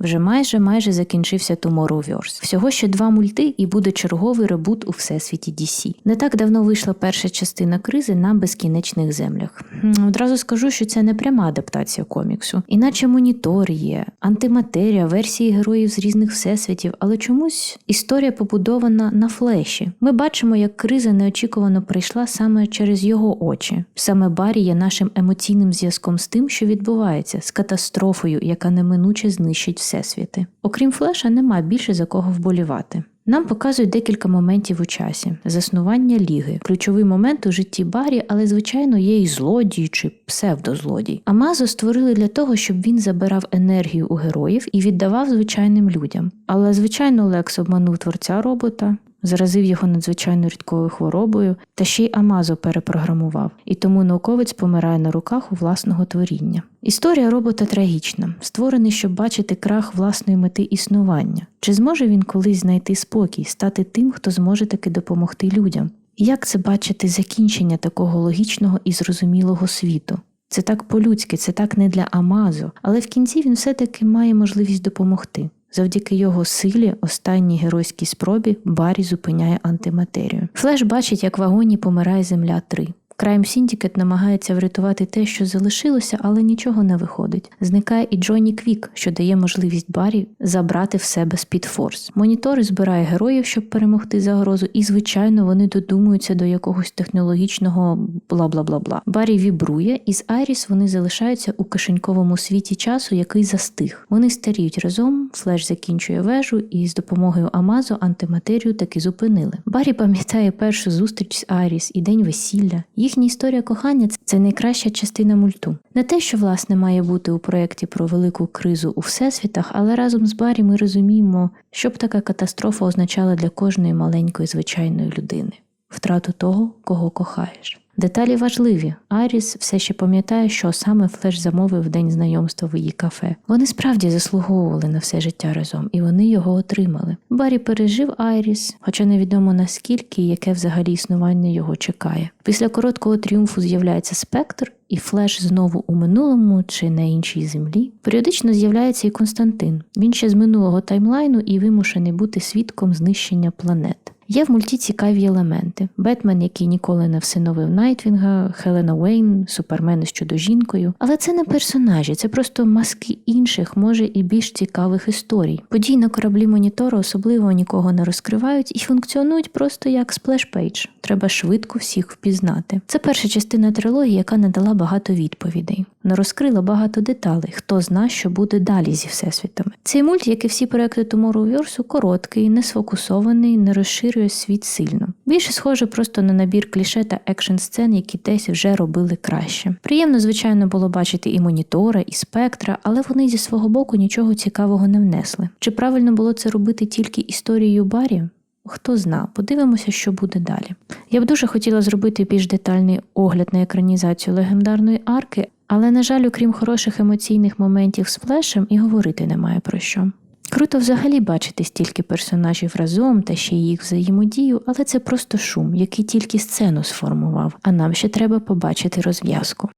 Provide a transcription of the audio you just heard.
Вже майже майже закінчився Tomorrowverse. Всього ще два мульти, і буде черговий ребут у всесвіті DC. Не так давно вийшла перша частина кризи на безкінечних землях. Одразу скажу, що це не пряма адаптація коміксу, іначе монітор є, антиматерія, версії героїв з різних всесвітів, але чомусь історія побудована на флеші. Ми бачимо, як криза неочікувано прийшла саме через його очі. Саме Барі є нашим емоційним зв'язком з тим, що відбувається, з катастрофою, яка неминуче знищить всесвіти. Окрім флеша, нема більше за кого вболівати. Нам показують декілька моментів у часі: заснування ліги, ключовий момент у житті Барі, але звичайно є і злодій чи псевдозлодій. Амазо створили для того, щоб він забирав енергію у героїв і віддавав звичайним людям. Але звичайно, Лекс обманув творця робота. Заразив його надзвичайно рідкою хворобою, та ще й Амазо перепрограмував, і тому науковець помирає на руках у власного творіння. Історія робота трагічна, створений, щоб бачити крах власної мети існування. Чи зможе він колись знайти спокій, стати тим, хто зможе таки допомогти людям? Як це бачити закінчення такого логічного і зрозумілого світу? Це так по-людськи, це так не для Амазо, але в кінці він все-таки має можливість допомогти. Завдяки його силі, останній геройській спробі, Барі зупиняє антиматерію. Флеш бачить, як в вагоні помирає Земля 3. Крайм Сіндікет намагається врятувати те, що залишилося, але нічого не виходить. Зникає і Джонні Квік, що дає можливість Барі забрати в себе Спідфорс. Монітори збирає героїв, щоб перемогти загрозу, і, звичайно, вони додумуються до якогось технологічного бла бла бла бла. Барі вібрує, і з Айріс вони залишаються у кишеньковому світі часу, який застиг. Вони старіють разом, флеш закінчує вежу, і з допомогою Амазо антиматерію таки зупинили. Барі пам'ятає першу зустріч з Айріс і день весілля. Їхня історія кохання це найкраща частина мульту. Не те, що власне має бути у проєкті про велику кризу у всесвітах, але разом з Барі ми розуміємо, що б така катастрофа означала для кожної маленької звичайної людини втрату того, кого кохаєш. Деталі важливі. Аріс все ще пам'ятає, що саме Флеш замовив день знайомства в її кафе. Вони справді заслуговували на все життя разом, і вони його отримали. Барі пережив Айріс, хоча невідомо наскільки і яке взагалі існування його чекає. Після короткого тріумфу з'являється спектр, і Флеш знову у минулому чи на іншій землі. Періодично з'являється і Константин. Він ще з минулого таймлайну і вимушений бути свідком знищення планет. Є в мульті цікаві елементи: Бетмен, який ніколи не всиновив Найтвінга, Хелена Уейн, Супермен з чудо-жінкою. Але це не персонажі, це просто маски інших, може і більш цікавих історій. Події на кораблі монітору особливо нікого не розкривають і функціонують просто як сплеш-пейдж. Треба швидко всіх впізнати. Це перша частина трилогії, яка надала багато відповідей. Не розкрила багато деталей, хто зна, що буде далі зі всесвітами. Цей мульт, як і всі проекти Tomorrowverse, короткий, не сфокусований, не розширює світ сильно. Більше схоже просто на набір кліше та екшн сцен, які десь вже робили краще. Приємно, звичайно, було бачити і монітора, і спектра, але вони зі свого боку нічого цікавого не внесли. Чи правильно було це робити тільки історією Барі? Хто зна, подивимося, що буде далі. Я б дуже хотіла зробити більш детальний огляд на екранізацію легендарної арки, але, на жаль, окрім хороших емоційних моментів з флешем, і говорити немає про що. Круто взагалі бачити стільки персонажів разом та ще їх взаємодію, але це просто шум, який тільки сцену сформував, а нам ще треба побачити розв'язку.